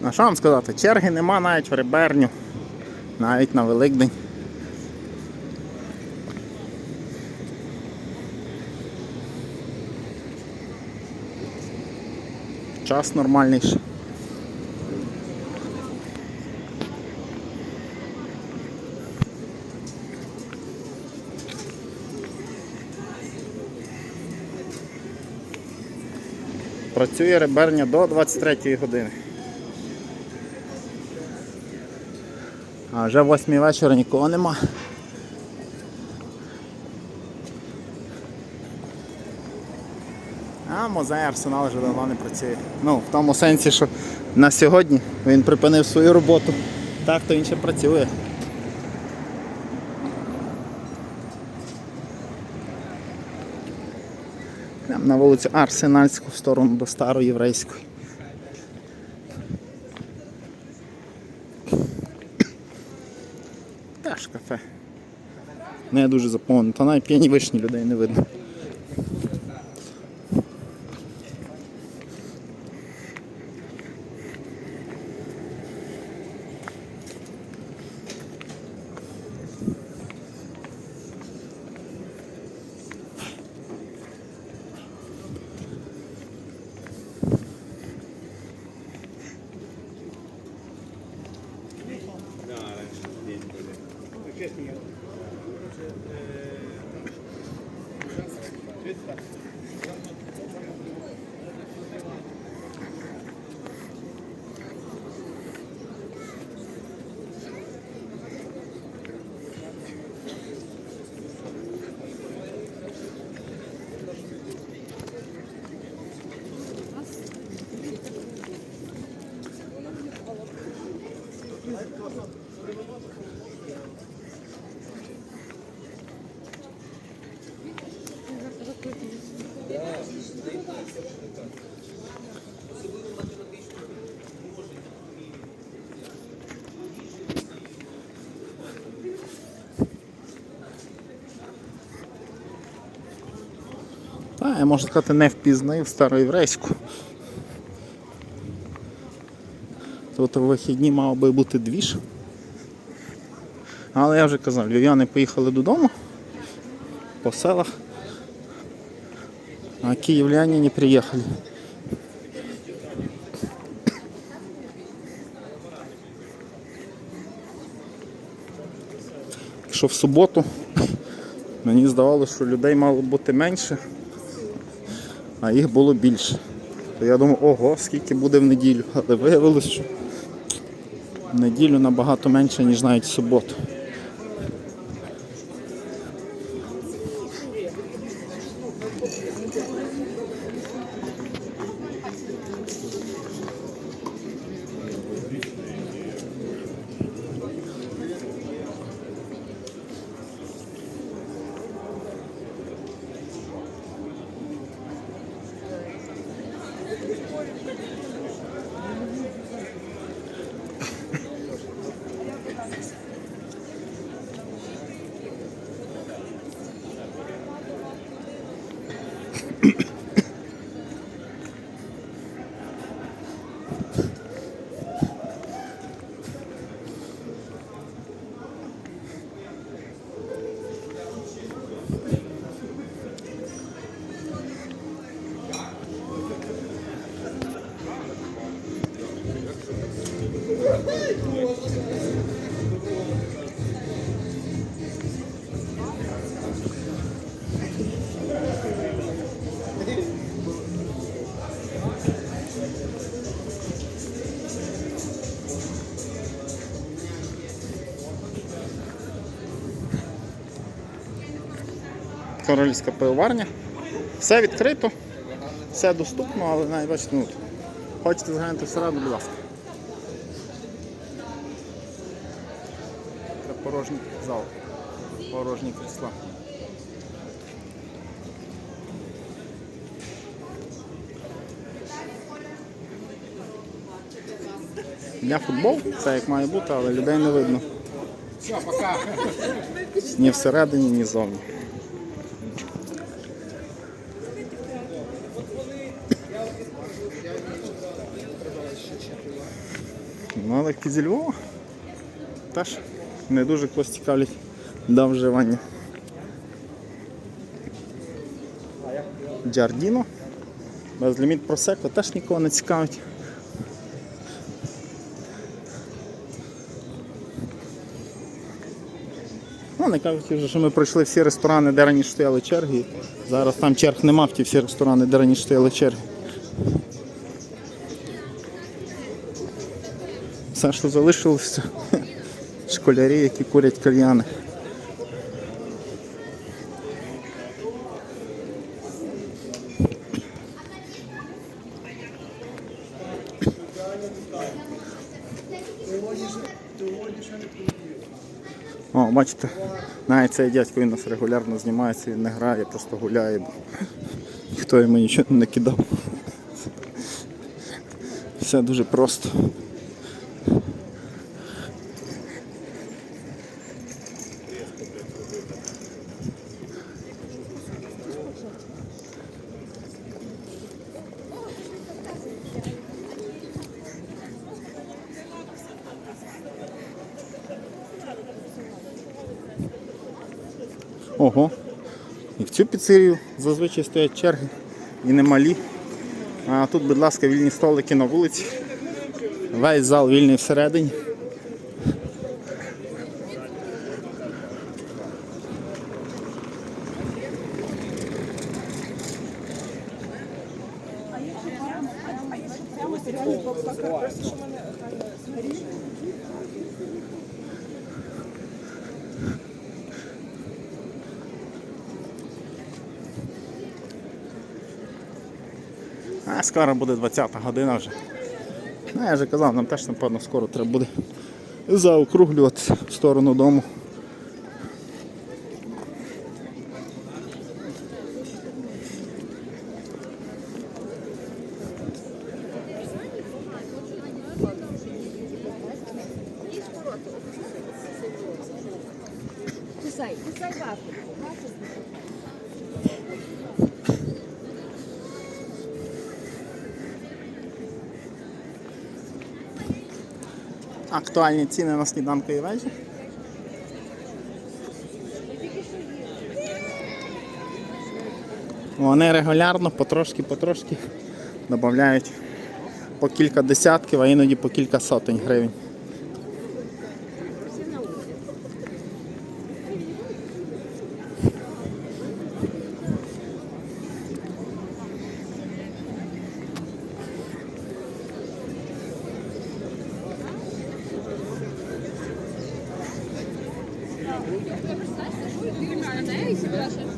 На що вам сказати? Черги нема навіть в реберню, навіть на Великдень. Час нормальний. ще. Працює реберня до 23 години. А вже в 8 вечора нікого нема. А музей Арсенал вже давно не працює. Ну, в тому сенсі, що на сьогодні він припинив свою роботу. Так, то він ще працює. Прямо на вулицю Арсенальську в сторону до Староєврейської. Теж кафе. Не дуже заповнено. Та навіть п'яні вишні людей не видно. Та, я можу сказати, не впізнаю староєврейську. Тут у вихідні мав би бути двіж. Але я вже казав, львів'яни поїхали додому по селах, а київляне не приїхали. Якщо в суботу мені здавалося, що людей мало бути менше, а їх було більше. То я думав, ого, скільки буде в неділю. Але виявилось, що в неділю набагато менше, ніж навіть в суботу. Королівська пивоварня. Все відкрито, все доступно, але навіть бачите, ну, хочете зглянути всередину, будь ласка. Це порожній зал, порожні крісла. Для футбол, це як має бути, але людей не видно. Ні всередині, ні зовні. Ну, але зі Львова теж не дуже когось цікавлять до вживання. Джардіно. Безліміт просеко теж нікого не цікавить. Ну, не кажучи вже, що ми пройшли всі ресторани, де раніше стояли черги. Зараз там черг нема в ті всі ресторани, де раніше стояли черги. Все, що залишилося, школярі, які курять кальяни. О, бачите, навіть цей дядько він нас регулярно знімається, він не грає, просто гуляє, бо ніхто йому нічого не кидав. Все дуже просто. Ого. І в цю піцерію зазвичай стоять черги і немалі. А тут, будь ласка, вільні столики на вулиці. Весь зал вільний всередині. А скоро буде 20-та година вже. Ну, я вже казав, нам теж напевно скоро треба буде заокруглюватися в сторону дому. Актуальні ціни на сніданку і вечір. Вони регулярно, потрошки-потрошки додають по кілька десятків, а іноді по кілька сотень гривень. Ja, maar deze was het.